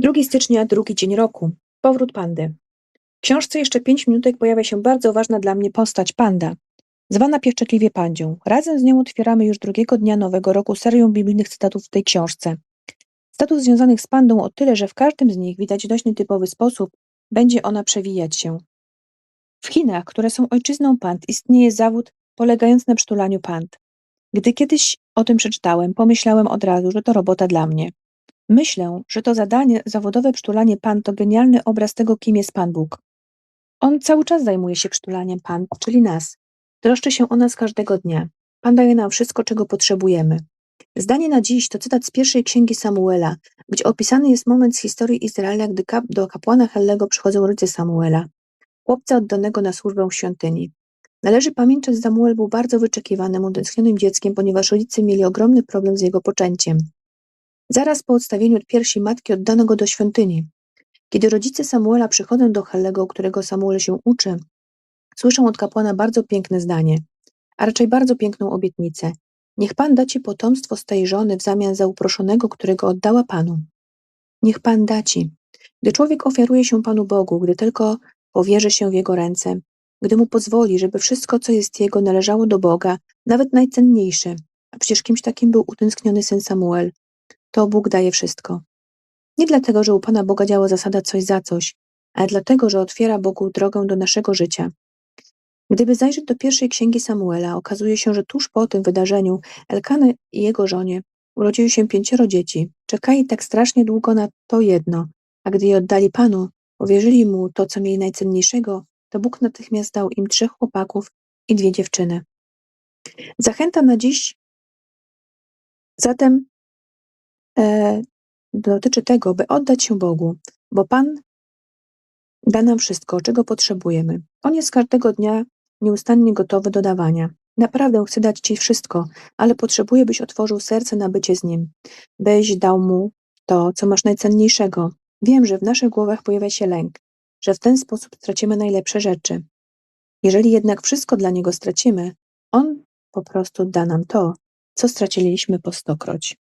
2 stycznia, drugi dzień roku. Powrót pandy. W książce jeszcze pięć minutek pojawia się bardzo ważna dla mnie postać panda, zwana pieszczotliwie pandzią. Razem z nią otwieramy już drugiego dnia nowego roku serię biblijnych cytatów w tej książce. Cytatów związanych z pandą o tyle, że w każdym z nich widać dość nietypowy sposób będzie ona przewijać się. W Chinach, które są ojczyzną pand, istnieje zawód polegający na przytulaniu pand. Gdy kiedyś o tym przeczytałem, pomyślałem od razu, że to robota dla mnie. Myślę, że to zadanie, zawodowe przytulanie pan to genialny obraz tego, kim jest Pan Bóg. On cały czas zajmuje się przytulaniem pan, czyli nas. Troszczy się o nas każdego dnia. Pan daje nam wszystko, czego potrzebujemy. Zdanie na dziś to cytat z pierwszej księgi Samuela, gdzie opisany jest moment z historii Izraela, gdy kap do kapłana Hellego przychodzą rodzice Samuela, chłopca oddanego na służbę w świątyni. Należy pamiętać, że Samuel był bardzo wyczekiwanym, utęsknionym dzieckiem, ponieważ rodzice mieli ogromny problem z jego poczęciem. Zaraz po odstawieniu od piersi matki oddano go do świątyni. Kiedy rodzice Samuela przychodzą do Hellego, którego Samuel się uczy, słyszą od kapłana bardzo piękne zdanie, a raczej bardzo piękną obietnicę. Niech Pan da Ci potomstwo z tej żony w zamian za uproszonego, którego oddała Panu. Niech Pan da Ci. Gdy człowiek ofiaruje się Panu Bogu, gdy tylko powierzy się w Jego ręce, gdy Mu pozwoli, żeby wszystko, co jest Jego, należało do Boga, nawet najcenniejsze, a przecież kimś takim był utęskniony syn Samuel, to Bóg daje wszystko. Nie dlatego, że u Pana Boga działa zasada coś za coś, ale dlatego, że otwiera Bogu drogę do naszego życia. Gdyby zajrzeć do pierwszej księgi Samuela, okazuje się, że tuż po tym wydarzeniu Elkany i jego żonie urodziły się pięcioro dzieci. Czekali tak strasznie długo na to jedno, a gdy je oddali Panu, powierzyli mu to, co mieli najcenniejszego, to Bóg natychmiast dał im trzech chłopaków i dwie dziewczyny. Zachęta na dziś zatem e, dotyczy tego, by oddać się Bogu, bo Pan da nam wszystko, czego potrzebujemy. On jest każdego dnia nieustannie gotowy do dawania. Naprawdę chcę dać Ci wszystko, ale potrzebuję, byś otworzył serce na bycie z Nim, byś dał Mu to, co masz najcenniejszego. Wiem, że w naszych głowach pojawia się lęk, że w ten sposób stracimy najlepsze rzeczy. Jeżeli jednak wszystko dla Niego stracimy, On po prostu da nam to, co straciliśmy po stokroć.